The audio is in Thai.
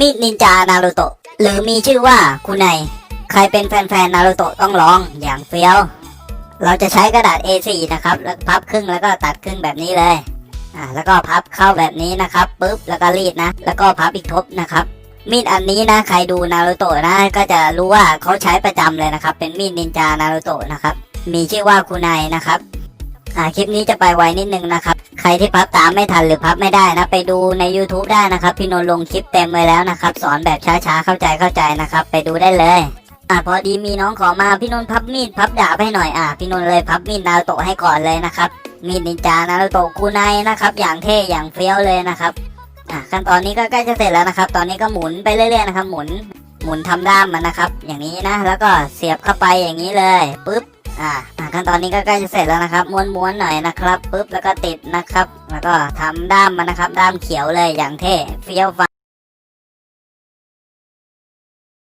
มีดนินจานารูโตะหรือมีชื่อว่าคุไนใครเป็นแฟนๆนารูโตะต้องลองอย่างเฟี้ยว เราจะใช้กระดาษ A4 นะครับแล้วพับครึ่งแล้วก็ตัดครึ่งแบบนี้เลยอ่าแล้วก็พับเข้าแบบนี้นะครับปุ๊บแล้วก็รีดนะ แล้วก็พับอีกทบนะครับ มีดอันนี้นะใครดูนารูโตะนะก็จะรู้ว่าเขาใช้ประจำเลยนะครับ เป็นมีดนินจานารูโตะนะครับ มีชื่อว่าคุไนนะครับ อ่าคลิปนี้จะไปไวนิดนึงนะครับ ใครที่พับตามไม่ทันหรือพับไม่ได้นะ ไปดูใน YouTube ได้นะครับ พี่นนท์ลงคลิปเต็มไว้แล้วนะครับ สอนแบบช้าๆเข้าใจเข้าใจนะครับ ไปดูได้เลยอ่าพอดีมีน้องขอมาพี่นนท์พับมีดพับดาบให้หน่อยอ่าพี่นนท์เลยพับมีดนาโตะให้ก่อนเลยนะครับมีดนินจานาโตะคูไนนะครับ อย่างเท่อย่างเฟี้ยวเลยนะครับอ่าขั้นตอนนี้ก็ใกล้จะเสร็จแล้วนะครับ ตอนนี้ก็หมุนไปเรื่อยๆนะครับ หมุนหมุนทำด้ามมันนะครับ อย่างนี้นะ แล้วก็เสียบเข้าไปอย่างนี้เลยปุ๊บ อ่าขั้นตอนนี้ก็ใกล้จะเสร็จแล้วนะครับ ม้วนๆหน่อยนะครับปุ๊บแล้วก็ติดนะครับ แล้วก็ทำด้ามมันนะครับ ด้ามเขียวเลยอย่างเท่เฟี้ยวฟ้า